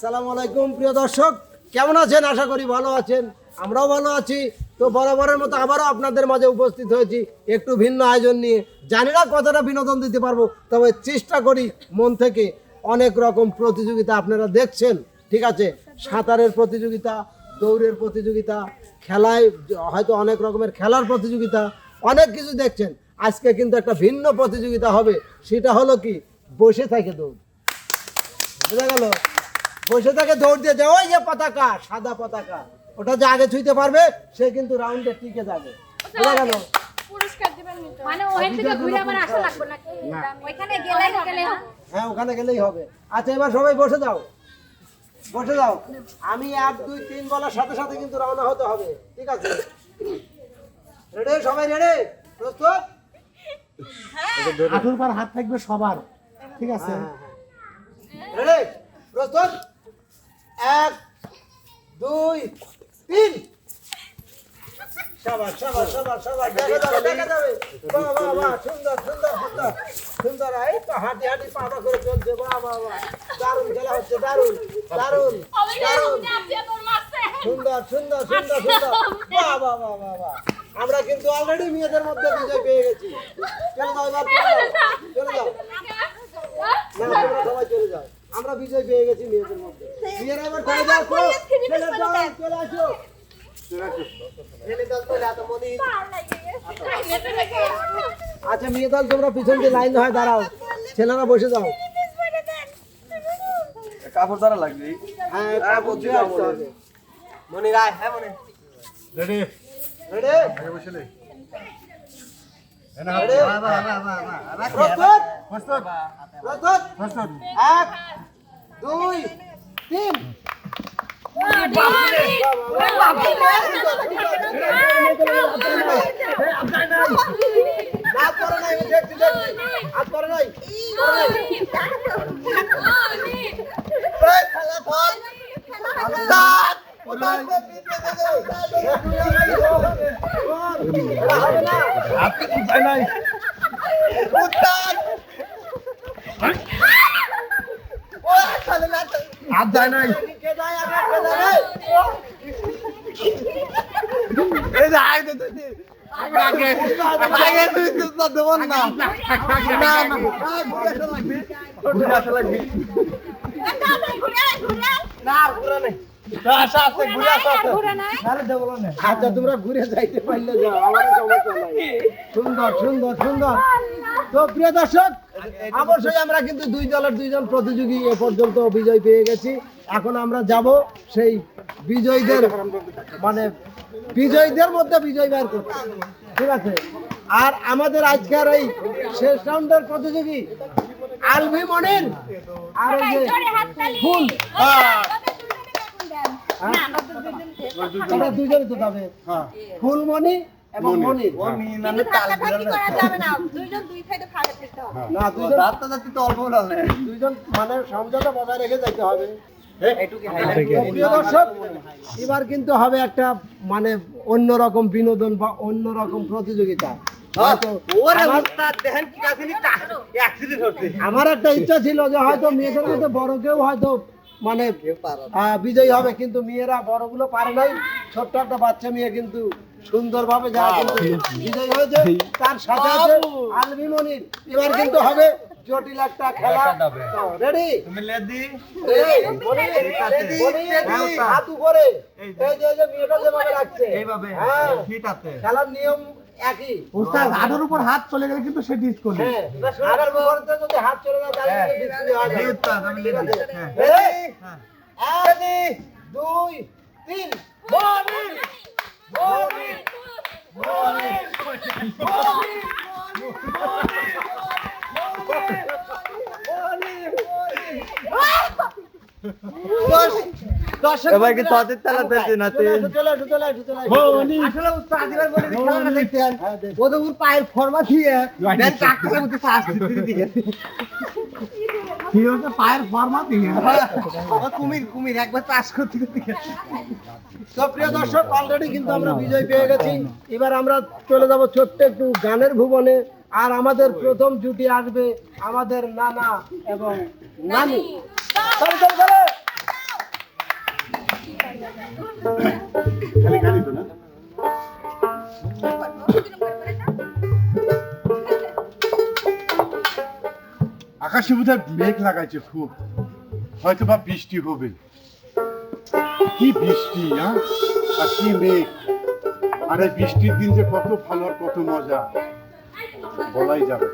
আসসালামু আলাইকুম, প্রিয় দর্শক। কেমন আছেন? আশা করি ভালো আছেন। আমরাও ভালো আছি। তো বরাবরের মতো আবারও আপনাদের মাঝে উপস্থিত হয়েছি একটু ভিন্ন আয়োজন নিয়ে। জানি না কতটা বিনোদন দিতে পারব, তবে চেষ্টা করি মন থেকে অনেক রকম প্রতিযোগিতা আপনারা দেখছেন, ঠিক আছে? সাঁতারের প্রতিযোগিতা, দৌড়ের প্রতিযোগিতা, খেলায় হয়তো অনেক রকমের খেলার প্রতিযোগিতা, অনেক কিছু দেখছেন। আজকে কিন্তু একটা ভিন্ন প্রতিযোগিতা হবে, সেটা হলো কি? বসে থাকে দৌড়। বোঝা গেল? বসে থাকে দৌড় দিয়ে যায় ওই যে পতাকা সাদা পতাকা। ওটা যে আগে ছুঁইতে পারবে সে কিন্তু রাউন্ডে টিকে যাবে। বোঝা গেল? পুরস্কার দিবেন নি তো? মানে ওখান থেকে ঘুরে আবার আসা লাগবে নাকি? ওইখানে গেলে গেলে হ্যাঁ ওখানে গেলেই হবে। আচ্ছা এবার সবাই বসে যাও। বসে যাও। আমি এক দুই তিন বলার সাথে সাথে কিন্তু রওনা হতে হবে। ঠিক আছে? রেডি সবাই রেডি প্রস্তুত? হাঁটুর পর হাত থাকবে সবার। ঠিক আছে? রেডি প্রস্তুত? এক দুই তিন। দেখা যাবে দেখা যাবে। বাহ বাহ বাহ সুন্দর সুন্দর সুন্দর। সুন্দর এই তো হাঁটি হাঁটি করে চলছে। বাহ বাহ বাহ। দারুণ খেলা হচ্ছে দারুণ দারুণ দারুণ। সুন্দর সুন্দর সুন্দর সুন্দর। বাহ বাহ বাহ বাহ বাহ। আমরা কিন্তু অলরেডি মেয়েদের মধ্যে বিজয় পেয়ে গেছি। চলে যাও চলে যাও। চলে যাও। না তোমরা সবাই চলে যাও। আমরা বিজয় পেয়ে গেছি মেয়েদের মধ্যে মেয়েরা এবার চলে যাও তো চলে আসো চলে এত আচ্ছা মেয়ে দল তোমরা পিছন দিয়ে লাইন হয় দাঁড়াও ছেলেরা বসে যাও কাপড় দ্বারা লাগবে হ্যাঁ মনি রায় হ্যাঁ মনি রেডি রেডি প্রস্তুত প্রস্তুত প্রস্তুত এক দুই তিন। করে নাই। দেব না। আচ্ছা তোমরা ঘুরে যাইতে পারলে যাও আমার নাই। সুন্দর সুন্দর সুন্দর। তো প্রিয় দর্শক অবশ্যই আমরা কিন্তু দুই দলের দুইজন প্রতিযোগী এ পর্যন্ত বিজয় পেয়ে গেছি। এখন আমরা যাব সেই বিজয়ীদের মানে বিজয়ীদের মধ্যে বিজয় বের করতে। ঠিক আছে? আর আমাদের আজকের এই শেষ রাউন্ডের প্রতিযোগী আলভি মনির আর ওই যে ফুল। ওরা দুজনে তো যাবে। ফুলমণি এবং মনির। কিন্তু ভাগাভাগি করা যাবে না দুইজন দুই সাইডে ভাগে থাকতে হবে। না দুজন রাতটা যাচ্ছি তো অল্প বলে দুইজন মানে সমঝোতা বজায় রেখে যেতে হবে। দর্শক এবার কিন্তু হবে একটা মানে অন্যরকম বিনোদন বা অন্যরকম প্রতিযোগিতা। আমার- আমার একটা ইচ্ছা ছিল যে হয়তো মেয়েদের মধ্যে বড় কেউ হয়তো মানে বিজয়ী হবে কিন্তু মেয়েরা বড়গুলো পারে নাই। ছোট্ট একটা বাচ্চা মেয়ে কিন্তু সুন্দরভাবে কিন্তু বিজয়ী হয়েছে তার সাথে আছে এবার কিন্তু হবে জটিল একটা খেলা। রেডি তুমি লেদি হাত উপরে। এই যে। যে মেয়েটা যেভাবে রাখছে। এইভাবে হ্যাঁ। খেলার নিয়ম একই। উপর হাত চলে গেলে কিন্তু সে ডিস করবে। হ্যাঁ আর যদি হাত চলে যায় তাহলে হয়ে। আমি লেদি হ্যাঁ। এক, দুই, তিন। এবার কি তাদের তালা পেতে নাতে ওদের পায়ের ফর্মা দিয়ে পায়ের ফর্মা দিয়ে কুমির কুমির একবার চাষ করতে করতে তো প্রিয় দর্শক অলরেডি কিন্তু আমরা বিজয় পেয়ে গেছি। এবার আমরা চলে যাব ছোট্ট একটু গানের ভুবনে। আর আমাদের প্রথম জুটি আসবে আমাদের নানা এবং নানি। চলো, চলো, চলো। আকাশে বোধহয় মেঘ লাগাইছে খুব। হয়তো বা বৃষ্টি হবে। কি বৃষ্টি আর কি মেঘ। আরে বৃষ্টির দিন যে কত ভালো আর কত মজা। বলাই যাবে।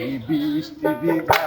এই বৃষ্টি বিঘা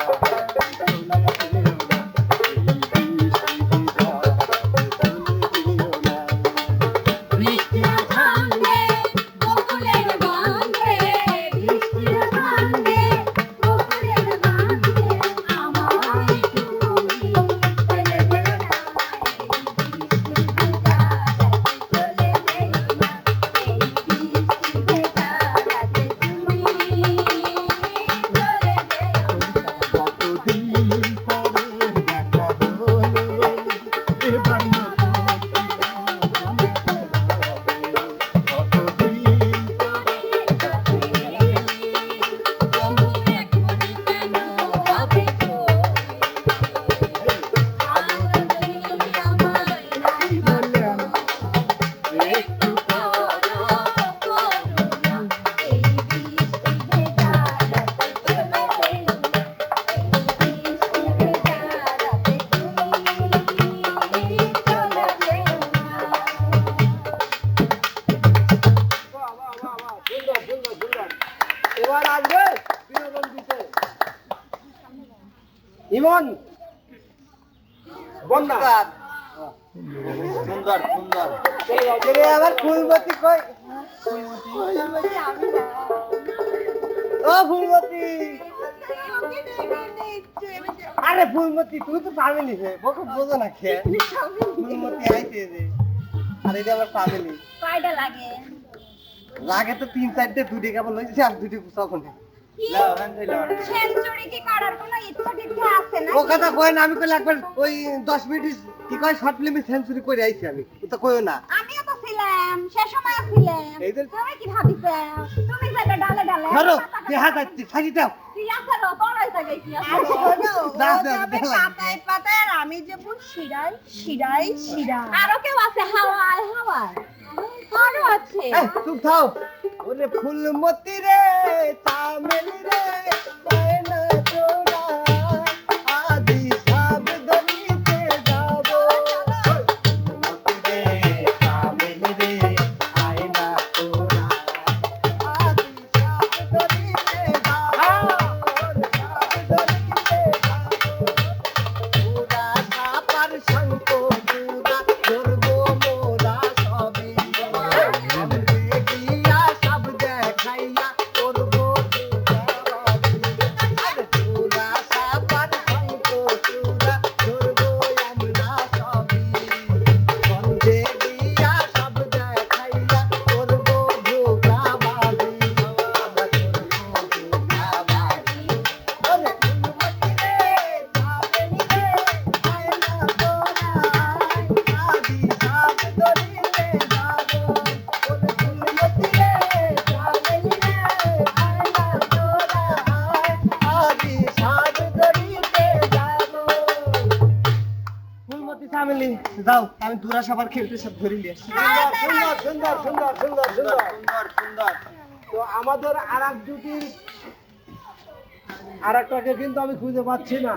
বন্যা। সুন্দর। সুন্দর আবার কই? ও আরে ফুলমতি তুই তো ফ্যামিলি হে। বকো বোঝো না খে ফুলমতি আইতে দে। আরে এটা আমার ফ্যামিলি কয়টা লাগে? লাগে তো তিন চারটে দুটি। কেবল লইছে আর দুটি তখন সেঞ্চুরি কি করার কোনো ইচ্ছা আছে না ও কথা কয় না আমি কইলে একবার ওই দশ মিনিট কি কয় শর্ট ফিল্মে সেঞ্চুরি করে আইছি আমি। ও তো কইও না। আমিও তো ছিলাম সে সময় ছিলাম। তুমি কি ভাবিছে? ডালে ডালে ধরো দেহা যাচ্ছে দাও। আমি যে শিরাই শিরাই শিরাই আরও কেউ আছে? হাওয়ায় হাওয়ায়। আরও আছে। এই, চুপ থাও। ওরে ফুলমতি রে। চামেলি রে। যাও আমি দুরা সবার খেলতে সব ধরে নিয়ে সুন্দর সুন্দর সুন্দর সুন্দর সুন্দর সুন্দর সুন্দর। তো আমাদের আর এক জুটির আর একটাকে কিন্তু আমি খুঁজে পাচ্ছি না।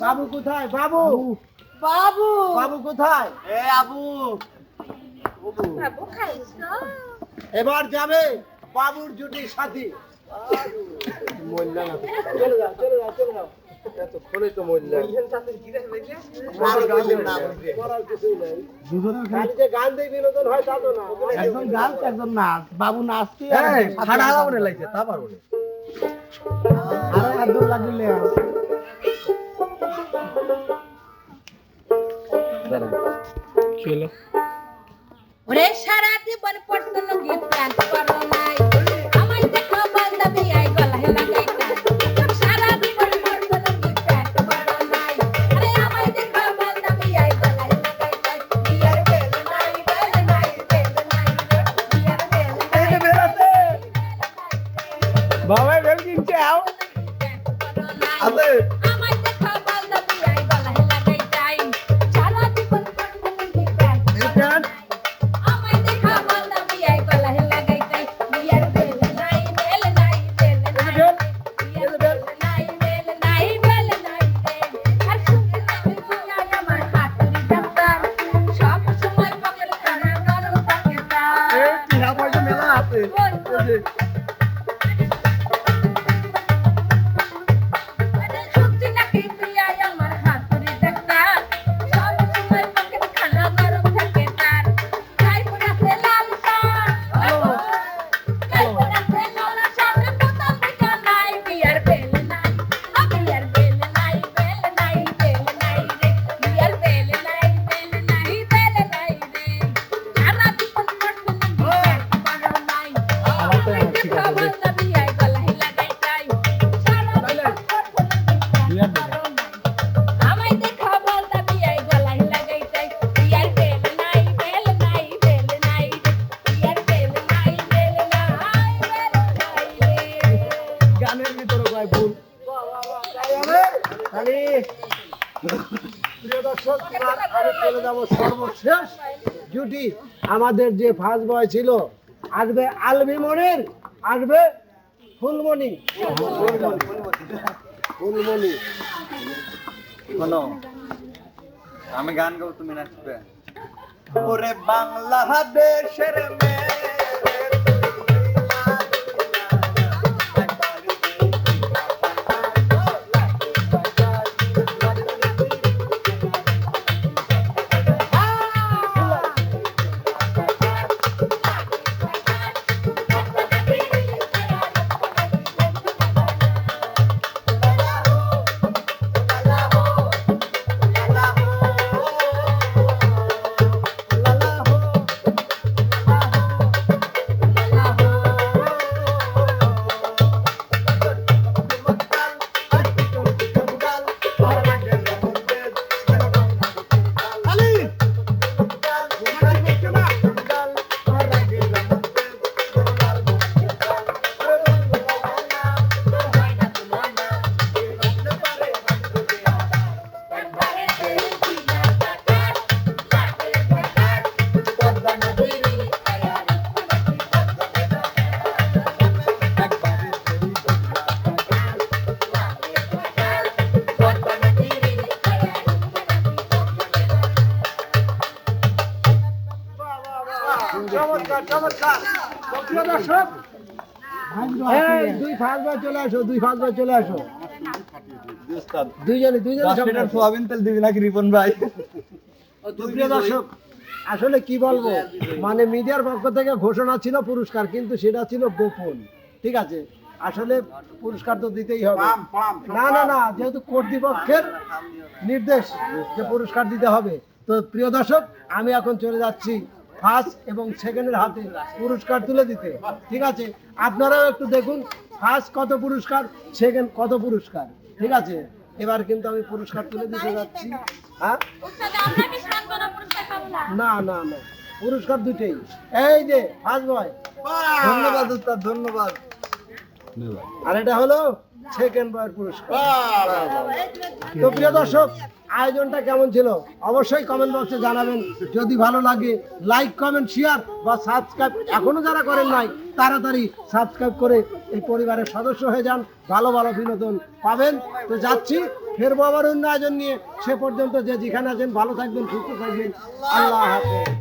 বাবু কোথায়? বাবু! বাবু! বাবু কোথায়? এ আবু! এবার যাবে বাবুর জুটির সাথী। চলে যাও চলে যাও চলে যাও। এতক্ষণে তো মরলে করার কিছুই নেই। খালি যে গান দিয়ে বিনোদন হয় তা তো না। একজন গান একজন নাচ। বাবু নাচতে হাড়া হাড়া লাগছে তা পারব না। আর একজন লাগিলে ওরে সারা জীবন পড়তো লুঙ্গি প্যান্ট পরো নাই। আছে আমাদের যে ফার্স্ট বয় ছিল, আসবে আলবি মনির, আসবে ফুলমণি। ফুলমণি। শোনো, আমি গান গাবো তুমি নাচবে। ওরে বাংলাদেশের মেয়ে। দর্শক দুই চলে আসো দুই চলে আসো। দুইজনে দুইজনে দশ সব লিটার সোয়াবিন তেল দিবি নাকি রিপন ভাই? তো প্রিয় দর্শক আসলে কি বলব? মানে মিডিয়ার পক্ষ থেকে ঘোষণা ছিল পুরস্কার কিন্তু সেটা ছিল গোপন। ঠিক আছে? আসলে পুরস্কার তো দিতেই হবে। না না না যেহেতু কর্তৃপক্ষের নির্দেশ যে পুরস্কার দিতে হবে। তো প্রিয় দর্শক আমি এখন চলে যাচ্ছি ফার্স্ট এবং সেকেন্ডের হাতে পুরস্কার তুলে দিতে। ঠিক আছে? আপনারাও একটু দেখুন ফার্স্ট কত পুরস্কার সেকেন্ড কত পুরস্কার। ঠিক আছে? এবার কিন্তু আমি পুরস্কার তুলে দিতে যাচ্ছি। হ্যাঁ? না? না না না। পুরস্কার দুটেই। এই যে ফার্স্ট বয় ধন্যবাদ। ধন্যবাদ। আর এটা হলো সেকেন্ড বয়ের পুরস্কার। তো প্রিয় দর্শক আয়োজনটা কেমন ছিল? অবশ্যই কমেন্ট বক্সে জানাবেন। যদি ভালো লাগে লাইক কমেন্ট শেয়ার বা সাবস্ক্রাইব এখনও যারা করেন নাই তাড়াতাড়ি সাবস্ক্রাইব করে এই পরিবারের সদস্য হয়ে যান ভালো ভালো বিনোদন পাবেন। তো যাচ্ছি ফেরবো আবার অন্য আয়োজন নিয়ে। সে পর্যন্ত যে যেখানে আছেন ভালো থাকবেন সুস্থ থাকবেন। আল্লাহ হাফেজ।